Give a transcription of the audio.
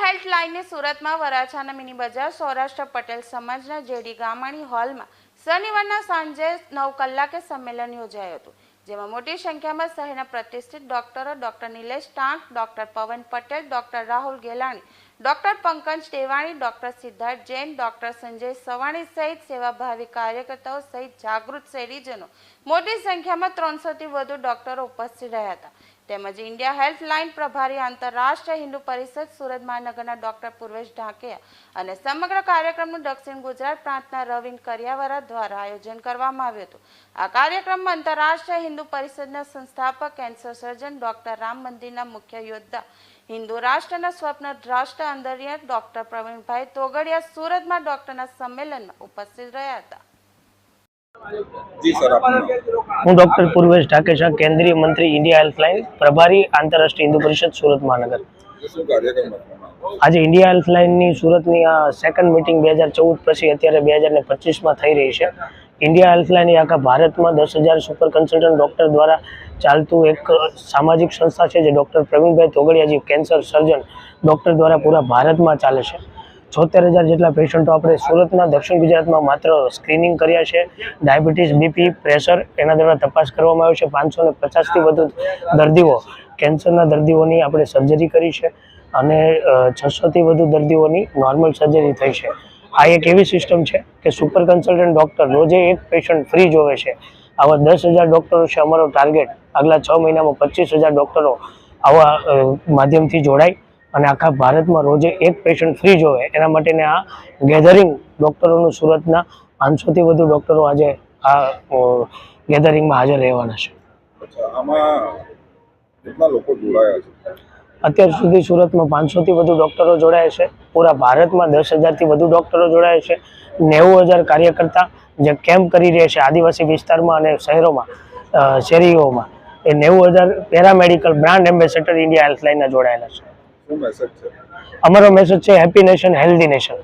હેલ્પલાઇનની સુરતમાં વરાછાના મિની બજાર સૌરાષ્ટ્ર પટેલ સમાજના જેડી ગામણી હોલમાં શનિવારના સાંજે નવ કલાકે સંમેલન યોજાયું હતું, જેમાં મોટી સંખ્યામાં શહેરના પ્રતિષ્ઠિત ડોક્ટરો doctor Nilesh Tank, doctor Pavan Patel, doctor Rahul Gelani doctor Pankaj Tewani, doctor Siddharth Jain, doctor Sanjay Savani સહિત સેવાભાવી કાર્યકર્તાઓ સહિત જાગૃત શહેરીજનો મોટી સંખ્યામાં ત્રણસોથી વધુ ડોક્ટરો ઉપસ્થિત રહ્યા હતા. તેમજ ઇન્ડિયા હેલ્પલાઇન પ્રભારી આંતરરાષ્ટ્રીય હિન્દુ પરિષદ સુરત મહાનગરના ડોક્ટર પૂર્વેશ ઢાકેયા અને સમગ્ર કાર્યક્રમનું દક્ષિણ ગુજરાત પ્રાંતના રવિન કરિયાવરા દ્વારા આયોજન કરવામાં આવ્યું હતું. આ કાર્યક્રમમાં આંતરરાષ્ટ્રીય હિન્દુ પરિષદના સંસ્થાપક કેન્સર સર્જન ડોક્ટર રામ મંદિરના મુખ્ય યોદ્ધા હિન્દુ રાષ્ટ્રના સ્વપ્ન રાષ્ટ્ર અંદરિયા ડોક્ટર પ્રવીણભાઈ તોગડિયા સુરતમાં ડોક્ટરના સંમેલનમાં ઉપસ્થિત રહ્યા હતા. જી સર આપનું હું ડોક્ટર પૂર્વેશ ઢાકેશા કેન્દ્રીય મંત્રી ઇન્ડિયા હેલ્પલાઇન પ્રભારી આંતરરાષ્ટ્રીય હિન્દુ પરિષદ સુરત મહાનગર? આજે ઇન્ડિયા હેલ્પલાઇનની સુરતની આ સેકન્ડ મિટિંગ બે હજાર ચૌદ પછી અત્યારે બે હજાર ને પચીસમાં થઈ રહી છે. ઇન્ડિયા હેલ્પલાઇન એ આખા ભારતમાં દસ હજાર સુપર કન્સલ્ટન્ટ ડૉક્ટર દ્વારા ચાલતું એક સામાજિક સંસ્થા છે જે doctor Pravinbhai Togadiyaji cancer surgeon doctor દ્વારા પૂરા ભારતમાં ચાલે છે. છોતેર હજાર જેટલા પેશન્ટો આપણે સુરતના, દક્ષિણ ગુજરાતમાં માત્ર સ્ક્રીનિંગ કર્યા છે. ડાયાબિટીસ બીપી પ્રેશર એના દ્વારા તપાસ કરવામાં આવ્યો છે. પાંચસો ને પચાસથી વધુ દર્દીઓ કેન્સરના દર્દીઓની આપણે સર્જરી કરી છે અને છસોથી વધુ દર્દીઓની નોર્મલ સર્જરી થઈ છે. આ એક એવી સિસ્ટમ છે કે સુપર કન્સલ્ટન્ટ ડૉક્ટર રોજે એક પેશન્ટ ફ્રી જોવે છે. આવા દસ હજાર ડૉક્ટરો છે અમારો ટાર્ગેટ આગલા છ મહિનામાં પચીસ હજાર ડૉક્ટરો આવા માધ્યમથી જોડાય અને આખા ભારતમાં રોજે એક પેશન્ટ ફ્રી જોવે. એના માટેને આ ગેધરિંગ ડૉક્ટરોનું સુરતના પાંચસોથી વધુ ડૉક્ટરો આજે આ ગેધરિંગમાં હાજર રહેવાના છે. આમાં કેટલા લોકો જોડાયા છે? અત્યાર સુધી સુરતમાં પાંચસોથી વધુ ડૉક્ટરો જોડાયા છે. પૂરા ભારતમાં દસ હજારથી વધુ ડૉક્ટરો જોડાયા છે. નેવું હજાર કાર્યકર્તા જે કેમ્પ કરી રહ્યા છે આદિવાસી વિસ્તારમાં અને શહેરોમાં શેરીઓમાં. એ નેવું હજાર પેરામેડિકલ બ્રાન્ડ એમ્બેસેડર ઇન્ડિયા હેલ્થલાઇનના જોડાયેલા છે. અમારો મેસેજ છે હેપી નેશન હેલ્ધી નેશન